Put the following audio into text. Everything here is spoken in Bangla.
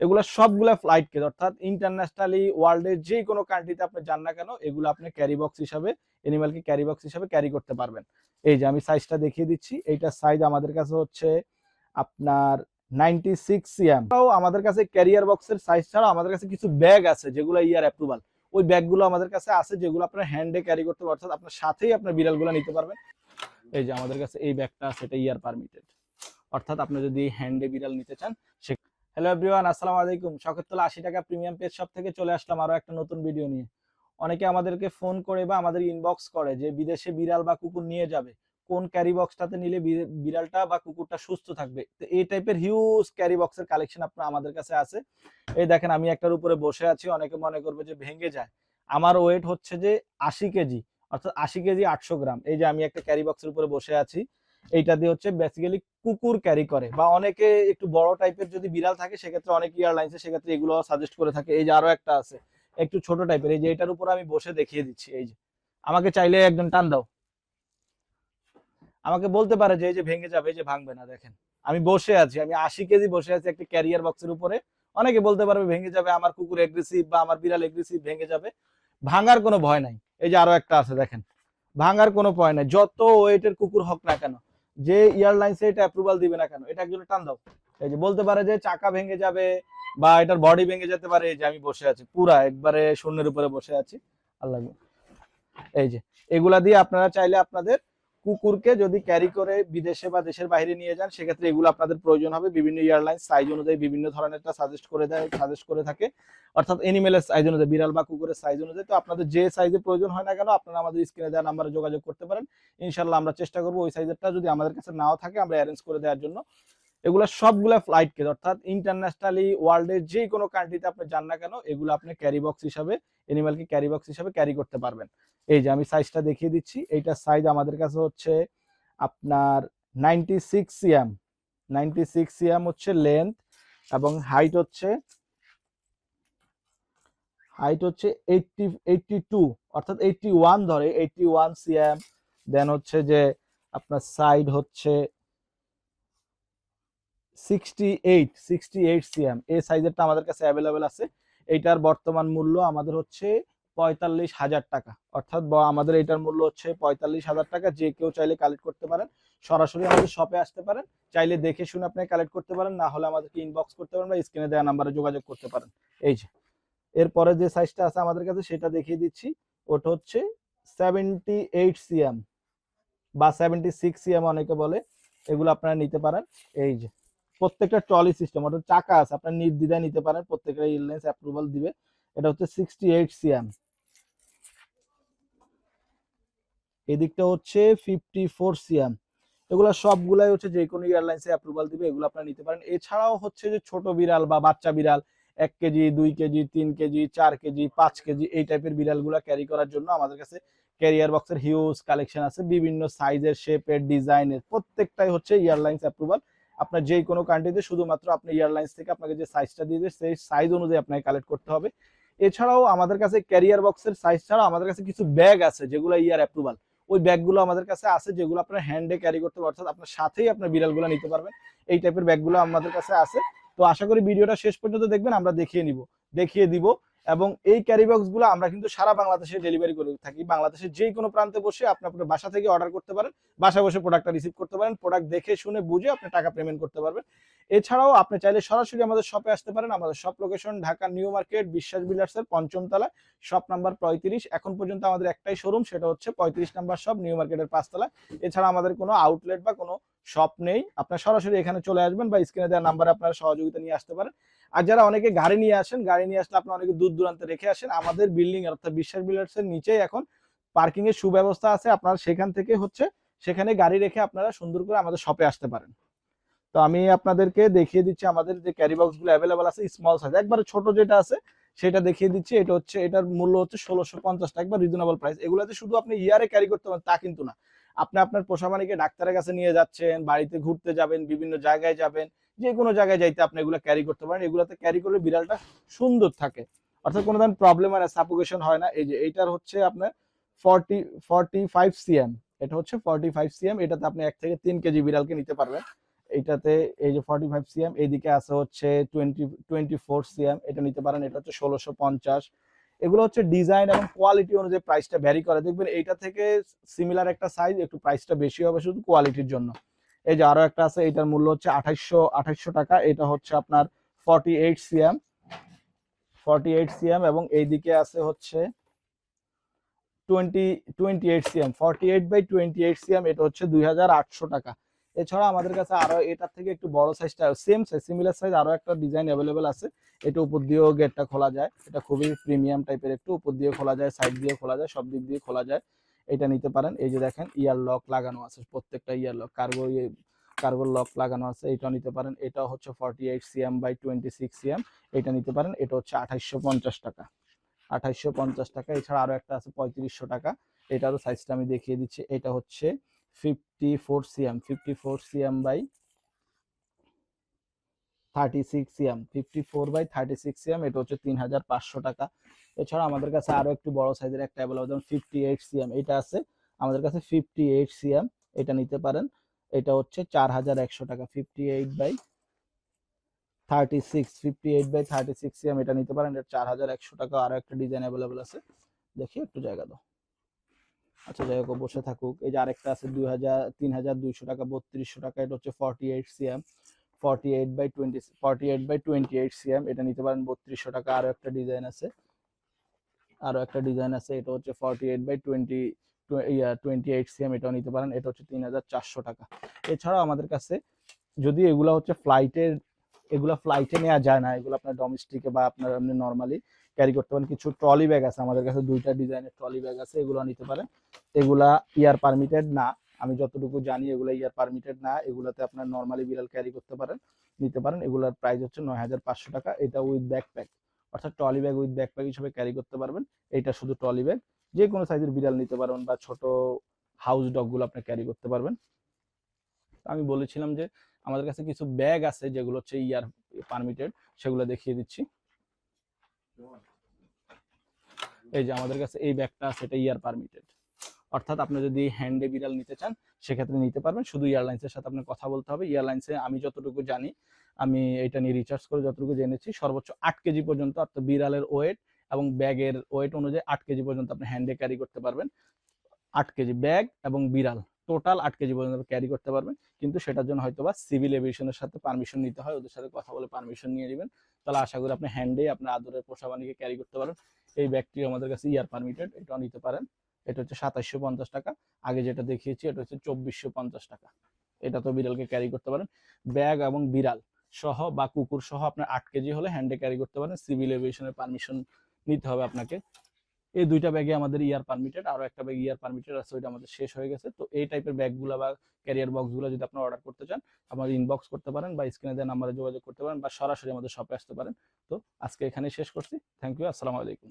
এগুলো সবগুলা ফ্লাইট কেজ অর্থাৎ ইন্টারন্যাশনালি ওয়ার্ল্ডের যে কোনো কান্ট্রিতে আপনি যান না কেন, এগুলো আপনি ক্যারি বক্স হিসাবে এনিমালকে ক্যারি বক্স হিসাবে ক্যারি করতে পারবেন। এই যে আমি সাইজটা দেখিয়ে দিচ্ছি এইটার সাইজ আমাদের কাছে হচ্ছে আপনার নাইনটি সিক্স সিএম আমাদের কাছে ক্যারিয়ার বক্সের সাইজ ছাড়াও আমাদের কাছে কিছু ব্যাগ আছে, যেগুলো ইয়ার অ্যাপ্রুভাল ওই ব্যাগগুলো আমাদের কাছে আছে, যেগুলো আপনার হ্যান্ডে ক্যারি করতে পারবেন, অর্থাৎ আপনার সাথেই আপনার বিড়ালগুলো নিতে পারবেন। এই যে আমাদের কাছে এই ব্যাগটা আছে, এটা ইয়ার পারমিটেড অর্থাৎ আপনি যদি হ্যান্ডে বিড়াল নিতে চান, সে হ্যালো এভরিওয়ান আসসালামু আলাইকুম। শখেরতলা আশি টাকা প্রিমিয়াম পেজ শপ থেকে চলে আসলাম আরও একটা নতুন ভিডিও নিয়ে। অনেকে আমাদেরকে ফোন করে বা আমাদের ইনবক্স করে যে বিদেশে বিড়াল বা কুকুর নিয়ে যাবে। কোন ক্যারি বক্সটাতে নিলে বিড়ালটা বা কুকুরটা সুস্থ থাকবে? তো এই টাইপের হিউজ ক্যারি বক্সের কালেকশন আপনার আমাদের কাছে আছে। এই দেখেন, আমি একটার উপরে বসে আছি। অনেকে মনে করবে যে ভেঙে যায়। আমার ওয়েট হচ্ছে যে আশি কেজি, অর্থাৎ আশি কেজি আটশো গ্রাম। এই যে আমি একটা ক্যারি বক্সের উপরে বসে আছি। এইটা দিয়ে হচ্ছে বেসিক্যালি কুকুর ক্যারি করে বা অনেকে একটু বড় টাইপের যদি বিড়াল থাকে, সেক্ষেত্রে অনেক এয়ারলাইন্সে সেক্ষেত্রে এগুলো সাজেস্ট করে থাকে। এই যে আরও একটা আছে, একটু ছোট টাইপের এই যে এটার উপর আমি বসে দেখিয়ে দিচ্ছি, এই যে। আমাকে চাইলে একজন টান দাও। আমাকে বলতে পারে যে, এই যে ভেঙে যাবে, এই যে ভাঙবে না, দেখেন। আমি বসে আছি, আমি আশি কেজি বসে আছি একটা ক্যারিয়ার বক্সের উপরে। অনেকে বলতে পারবে ভেঙে যাবে, আমার কুকুর এগ্রেসিভ বা আমার বিড়াল এগ্রেসিভ ভেঙে যাবে। ভাঙার কোনো ভয় নাই। এই যে আরও একটা আছে, দেখেন। ভাঙার কোনো ভয় নাই। যত ওয়েটের কুকুর হোক না কেন যে এয়ারলাইন্স এটা অ্যাপ্রুভাল দিবে না কেন? এটা একজন টান দাও। এই যে বলতে পারে যে চাকা ভেঙে যাবে বা এটার বডি ভেঙে যেতে পারে, এই যে আমি বসে আছি, পুরা একবারে শূন্যের উপরে বসে আছি। আল্লাহ এই যে, এগুলা দিয়ে আপনারা চাইলে আপনাদের কুকুরকে যদি ক্যারি করে বিদেশে বা দেশের বাইরে নিয়ে যান, সেক্ষেত্রে এগুলো আপনাদের প্রয়োজন হবে। বিভিন্ন এয়ারলাইন সাইজ অনুযায়ী বিভিন্ন ধরনেরটা সাজেস্ট করে দেয় সাজেস্ট করে থাকে। অর্থাৎ এনিমেলের সাইজ অনুযায়ী, বিড়াল বা কুকুরের সাইজ অনুযায়ী। তো আপনাদের যে সাইজে প্রয়োজন হয় না কেন, আপনারা আমাদের স্ক্রিনে দেওয়া নাম্বারে যোগাযোগ করতে পারেন। ইনশাল্লাহ আমরা চেষ্টা করব ওই সাইজেরটা যদি আমাদের কাছে নাও থাকে, আমরা অ্যারেঞ্জ করে দেওয়ার জন্য। এগুলো সবগুলা ফ্লাইট কেজ অর্থাৎ ইন্টারন্যাশনালি ওয়ার্ল্ডের যে কোনো কান্ট্রিতে আপনি যান না কেন, এগুলো আপনি ক্যারি বক্স হিসাবে এনিমালকে ক্যারি বক্স হিসাবে ক্যারি করতে পারবেন। এই যে আমি সাইজটা দেখিয়ে দিচ্ছি এইটার সাইজ আমাদের কাছে হচ্ছে আপনার ninety six CM ninety six CM হচ্ছে লেন্থ এবং হাইট হচ্ছে হাইট হচ্ছে এইটটি এইটটি টু অর্থাৎ এইটটি ওয়ান ধরে এইটটি ওয়ান সিএম দেন হচ্ছে যে আপনার সাইড হচ্ছে sixty eight sixty eight CM এই সাইজেরটা আমাদের কাছে অ্যাভেলেবেল আছে। এইটার বর্তমান মূল্য আমাদের হচ্ছে পঁয়তাল্লিশ হাজার টাকা। অর্থাৎ আমাদের এটার মূল্য হচ্ছে পঁয়তাল্লিশ হাজার টাকা। যে কেউ চাইলে কালেক্ট করতে পারেন। সরাসরি আমাদের শপে আসতে পারেন। চাইলে দেখে শুনে আপনি কালেক্ট করতে পারেন। না হলে আমাদেরকে ইনবক্স করতে পারেন বা স্ক্রিনে দেওয়া নাম্বারে যোগাযোগ করতে পারেন। এই যে। এরপরে যে সাইজটা আছে আমাদের কাছে, সেটা দেখিয়ে দিচ্ছি। ওটা হচ্ছে সেভেন্টি এইট সিএম বা সেভেন্টি সিক্স সিএম অনেকে বলে। এগুলো আপনারা নিতে পারেন। এই যে। প্রত্যেকটা ট্রলি সিস্টেম, অর্থাৎ চাকা আছে, আপনার নির্দ্বিধায় নিতে পারেন, প্রত্যেকটা এয়ারলাইন্স অ্যাপ্রুভাল দিবে। এটা হচ্ছে সিক্সটি এইট সিএম এদিকটা হচ্ছে ফিফটি ফোর সিএম এগুলো সবগুলাই হচ্ছে যে কোনো এয়ারলাইন্সে অ্যাপ্রুভাল দিবে, এগুলো আপনারা নিতে পারেন। এছাড়াও হচ্ছে যে ছোট বিড়াল বা বাচ্চা বিড়াল, এক কেজি, দুই কেজি, তিন কেজি, চার কেজি, পাঁচ কেজি, এই টাইপের বিড়ালগুলো ক্যারি করার জন্য আমাদের কাছে ক্যারিয়ার বক্সের হিউজ কালেকশন আছে। বিভিন্ন সাইজের শেপের ডিজাইনের প্রত্যেকটাই হচ্ছে এয়ারলাইন্স অ্যাপ্রুভাল আপনার যে কোনো কান্ট্রিতে শুধুমাত্র আপনি এয়ারলাইন্স থেকে আপনাকে যে সাইজটা দিয়ে দেবে সেই সাইজ অনুযায়ী আপনাকে কালেক্ট করতে হবে। এছাড়াও আমাদের কাছে ক্যারিয়ার বক্সের সাইজ ছাড়াও আমাদের কাছে কিছু ব্যাগ আছে, যেগুলো ইয়ার অ্যাপ্রুভাল ওই ব্যাগগুলো আমাদের কাছে আছে, যেগুলো আপনার হ্যান্ডে ক্যারি করতে পারবেন অর্থাৎ আপনার সাথেই আপনার বিড়ালগুলো নিতে পারবেন। এই টাইপের ব্যাগগুলো আমাদের কাছে আছে। তো আশা করি ভিডিওটা শেষ পর্যন্ত দেখবেন, আমরা দেখিয়ে নিব। দেখিয়ে দিব এবং এই ক্যারি বক্সগুলো আমরা কিন্তু সারা বাংলাদেশে ডেলিভারি করে থাকি। বাংলাদেশের যে কোনো প্রান্তে বসে আপনি আপনার বাসা থেকে অর্ডার করতে পারেন বাসা বসে প্রোডাক্টটা রিসিভ করতে পারেন প্রোডাক্ট দেখে শুনে বুঝে আপনি টাকা পেমেন্ট করতে পারবেন। এছাড়াও আপনি চাইলে সরাসরি আমাদের শপে আসতে পারেন, আমাদের shop location Dhaka new market Biswas বিলার্সের পঞ্চম তলায় শপ নাম্বার পঁয়ত্রিশ। এখন পর্যন্ত আমাদের একটাই শোরুম সেটা হচ্ছে পঁয়ত্রিশ নাম্বার শপ নিউ মার্কেটের পাঁচতলায় এছাড়া আমাদের কোনো আউটলেট বা কোনো শপ নেই, আপনার সরাসরি এখানে চলে আসবেন বা স্ক্রিনে দেওয়া নাম্বারে আপনারা সহযোগিতা নিয়ে আসতে পারেন। আর যারা অনেকে গাড়ি নিয়ে আসেন, গাড়ি নিয়ে আসলে আপনারা অনেকে দূর দূরান্তে রেখে আসেন, আমাদের বিল্ডিং অর্থাৎ বিশ্বাস বিল্ডার্স এর নিচেই এখন পার্কিং এর সুব্যবস্থা আছে। আপনারা সেখান থেকে হচ্ছে সেখানে গাড়ি রেখে আপনারা সুন্দর করে আমাদের শপে আসতে পারেন। তো আমি আপনাদেরকে দেখিয়ে দিচ্ছি আমাদের যে ক্যারি বক্সগুলো অ্যাভেলেবল আছে স্মল সাইজ একবারে ছোট যেটা আছে, সেটা দেখিয়ে দিচ্ছি। এটা হচ্ছে, এটার মূল্য হচ্ছে ষোলোশো পঞ্চাশ টাকা, একবার রিজনেবল প্রাইস এগুলোতে শুধু আপনি ইয়ারে ক্যারি করতে পারেন, তা কিন্তু না। আপনি আপনার পোষা প্রাণীকে ডাক্তারের কাছে নিয়ে যাচ্ছেন, বাড়িতে ঘুরতে যাবেন, বিভিন্ন জায়গায় যাবেন, যে কোনো জায়গায় যাইতে আপনি এগুলো ক্যারি করতে পারেন। এগুলোতে ক্যারি করলে বিড়ালটা সুন্দর থাকে। অর্থাৎ কোনো ধরনের প্রবলেম হয় না সাফোকেশন হয় না। এই যে এইটার হচ্ছে আপনার ফর্টি ফর্টি ফাইভ সিএম এটা হচ্ছে ফর্টি ফাইভ সিএম এটাতে আপনি এক থেকে তিন কেজি বিড়ালকে নিতে পারবেন। এইটাতে এই যে ফর্টি ফাইভ সিএম এইদিকে আছে হচ্ছে টোয়েন্টি টোয়েন্টি ফোর সিএম এটা নিতে পারেন, এটা হচ্ছে ষোলোশো পঞ্চাশ। এগুলো হচ্ছে ডিজাইন এবং কোয়ালিটি অনুযায়ী প্রাইসটা ভ্যারি করে। দেখবেন এইটা থেকে সিমিলার একটা সাইজ একটু প্রাইসটা বেশি হবে শুধু কোয়ালিটির জন্য। এই যে আরও একটা আছে, এটার মূল্য হচ্ছে আঠাইশশো আঠাইশশো টাকা। এটা হচ্ছে আপনার forty eight CM forty eight CM এবং এইদিকে আছে হচ্ছে twenty twenty eight CM forty eight by twenty eight CM এটা হচ্ছে দুই হাজার আটশো টাকা। এছাড়া আমাদের কাছে আরও এটার থেকে একটু বড় সাইজটা সেম সাইজ সিমিলার সাইজ আরও একটা ডিজাইন অ্যাভেলেবেল আছে। এটা উপর দিয়েও গেটটা খোলা যায়। এটা খুবই প্রিমিয়াম টাইপের একটু, উপর দিয়ে খোলা যায় সাইড দিয়ে খোলা যায়, সব দিক দিয়ে খোলা যায়। এটা নিতে পারেন। এই যে দেখেন ইয়ার লক লাগানো আছে, প্রত্যেকটা ইয়ার লক কার্গো কার্গো লক লাগানো আছে এটা নিতে পারেন। এটা হচ্ছে forty eight CM by twenty six CM এটা নিতে পারেন। এটা হচ্ছে আঠাইশশো পঞ্চাশ টাকা। আঠাইশশো পঞ্চাশ টাকা। এছাড়া আরও একটা আছে, পঁয়ত্রিশশো টাকা। এটারও সাইজটা আমি দেখিয়ে দিচ্ছি। এটা হচ্ছে fifty four CM fifty four CM by thirty six CM fifty four by thirty six এটা হচ্ছে তিন হাজার পাঁচশো টাকা। এছাড়া আমাদের কাছে আরও একটু বড় সাইজের একটা অ্যাভেলেবল যেমন ফিফটি এইট এটা আছে। আমাদের কাছে ফিফটি এইট এটা নিতে পারেন। এটা হচ্ছে চার হাজার একশো টাকা fifty eight by thirty six fifty eight by thirty six এটা নিতে পারেন। এটা চার হাজার একশো টাকা আরও একটা ডিজাইন অ্যাভেলেবল আছে। দেখি একটু জায়গা দাও। আচ্ছা যাই হোক বসে থাকুক। এই যে আরেকটা আছে, দুই হাজার, তিন হাজার দুইশো টাকা, বত্রিশশো টাকা, এটা হচ্ছে forty eight CM forty eight by twenty forty eight by twenty eight CM এটা নিতে পারেন বত্রিশশো টাকা। আরও একটা ডিজাইন আছে। আরও একটা ডিজাইন আছে, এটা হচ্ছে forty eight by twenty twenty eight CM এটাও নিতে পারেন। এটা হচ্ছে তিন হাজার চারশো টাকা। এছাড়াও আমাদের কাছে, যদি এগুলো হচ্ছে ফ্লাইটের এগুলা ফ্লাইটে নেওয়া যায় না, এগুলো আপনার ডোমেস্টিকে বা আপনার আপনি নর্মালি ক্যারি করতে পারেন। কিছু ট্রলি ব্যাগ আছে, আমাদের কাছে দুইটা ডিজাইনের ট্রলি ব্যাগ আছে, এগুলো নিতে পারেন। এগুলা ইয়ার পারমিটেড না, আমি যতটুকু জানি এগুলো ইয়ার পারমিটেড না, এগুলাতে আপনার নর্মালি বিড়াল ক্যারি করতে পারেন, নিতে পারেন। এগুলার প্রাইস হচ্ছে নয় হাজার পাঁচশো টাকা, এটা উইথ ব্যাকপ্যাক অর্থাৎ ট্রলি ব্যাগ উইথ ব্যাকপ্যাক হিসেবে ক্যারি করতে পারবেন। এটা শুধু ট্রলি ব্যাগ যে কোনো সাইজের বিড়াল নিতে পারবেন বা ছোট হাউস ডগগুলো আপনি ক্যারি করতে পারবেন। আমি বলেছিলাম যে আমাদের কাছে কিছু ব্যাগ আছে যেগুলো হচ্ছে ইয়ার পারমিটেড সেগুলো দেখিয়ে দিচ্ছি। এই যে আমাদের কাছে এই ব্যাগটা আছে, এটা ইয়ার পারমিটেড অর্থাৎ আপনি যদি হ্যান্ডে বিড়াল নিতে চান, সেক্ষেত্রে নিতে পারবেন। শুধু এয়ারলাইন্সের সাথে আপনার কথা বলতে হবে। এয়ারলাইন্সে আমি যতটুকু জানি, আমি এটা নিয়ে রিচার্জ করে যতটুকু জেনেছি, সর্বোচ্চ আট কেজি পর্যন্ত অর্থাৎ বিড়ালের ওয়েট এবং ব্যাগের ওয়েট অনুযায়ী আট কেজি পর্যন্ত আপনি হ্যান্ডে ক্যারি করতে পারবেন। আট কেজি ব্যাগ এবং বিড়াল। টোটাল আট কেজি পর্যন্ত ক্যারি করতে পারবেন। কিন্তু সেটার জন্য হয়তো বা সিভিল এভিয়েশনের সাথে পারমিশন নিতে হয়, ওদের সাথে কথা বলে পারমিশন নিয়ে নেবেন। তাহলে আশা করি আপনি হ্যান্ডে আপনার আদরের পোষা বানিয়ে ক্যারি করতে পারেন। এই ব্যাগটি আমাদের কাছে ইয়ার পারমিটেড এটাও নিতে পারেন। এটা হচ্ছে সাতাশশো পঞ্চাশ টাকা। আগে যেটা দেখিয়েছি, এটা হচ্ছে চব্বিশশো পঞ্চাশ টাকা। এটা তো বিড়ালকে ক্যারি করতে পারেন। ব্যাগ এবং বিড়াল সহ বা কুকুর সহ আপনার আট কেজি হলে হ্যান্ডে ক্যারি করতে পারেন। সিভিল এভিয়েশনের পারমিশন নিতে হবে আপনাকে। এই দুইটা ব্যাগে আমাদের ইয়ার পারমিটেড আরও একটা ব্যাগ ইয়ার পারমিটেড আছে ওইটা আমাদের শেষ হয়ে গেছে। তো এই টাইপের ব্যাগগুলো বা ক্যারিয়ার বক্সগুলো যদি আপনারা অর্ডার করতে চান, আমাদের ইনবক্স করতে পারেন বা স্ক্রিনে দেওয়া নাম্বারে যোগাযোগ করতে পারেন বা সরাসরি আমাদের শপে আসতে পারেন। তো আজকে এখানে শেষ করছি। থ্যাংক ইউ আসসালামু আলাইকুম।